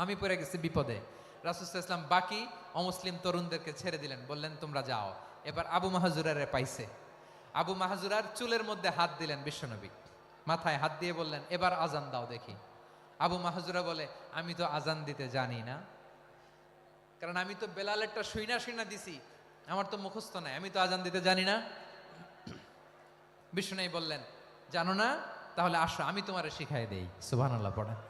আমি পড়ে গেছি বিপদে। রাসুসাহ ইসলাম বাকি অমুসলিম তরুণদেরকে ছেড়ে দিলেন, বললেন, তোমরা যাও। এবার আবু মাহাজুরারে পাইছে। আবু মাহাজুরার চুলের মধ্যে হাত দিলেন বিশ্বনবী। মাথায় হাত দিয়ে বললেন, এবার আজান দাও দেখি। আবু মাহাজুরা বলে, আমি তো আজান দিতে জানি না। কারণ আমি তো বেলালেরটা শুইনা শুইনা দিছি। আমার তো মুখস্থ নাই। আমি তো আজান দিতে জানি না। বিষ্ণু বললেন, জানো না? তাহলে আসো, আমি তোমারে শিখাই দেই। সুবহান আল্লাহ পড়ে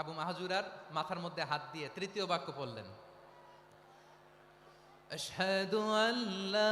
আবু মাহাজুরার মাথার মধ্যে হাত দিয়ে তৃতীয় বাক্য পড়লেন। আশহাদু আল্লা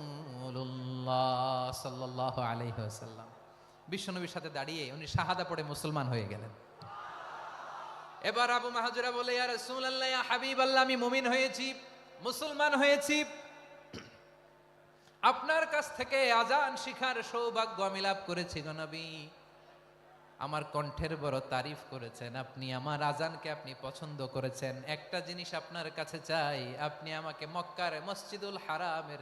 ওয়াসাল্লাম। বিশ্বনবীর সাথে দাঁড়িয়ে উনি শাহাদা পড়ে মুসলমান হয়ে গেলেন। এবার আবু মাহাজুরা বলে, ইয়া হাবিবাল্লাহ, আমি মুমিন হয়েছি, মুসলমান হয়েছি। আপনার কাছ থেকে আজান শিখার সৌভাগ্য আমি লাভ করেছি গো আমার কণ্ঠের বড় তারিফ করেছেন, আপনি আমার আজানকে আপনি পছন্দ করেছেন। একটা জিনিস আপনার কাছে চাই, আপনি আমাকে মক্কার মসজিদুল হারামের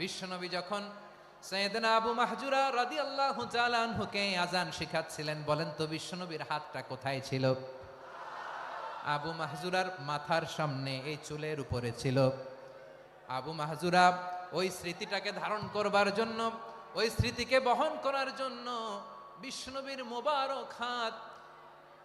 বিশ্বনবী যখন সৈয়দনা আবু মাহজুরা রাদি আল্লাহ আনহুকে আজান শিখাচ্ছিলেন, বলেন, তো বিশ্বনবীর হাতটা কোথায় ছিল? আবু মাহজুরার মাথার সামনে এই চুলের উপরে ছিল। আবু মাহজুরা ওই স্মৃতিটাকে ধারণ করবার জন্য, ওই স্মৃতিকে বহন করার জন্য বিষ্ণবীর মোবারক হাত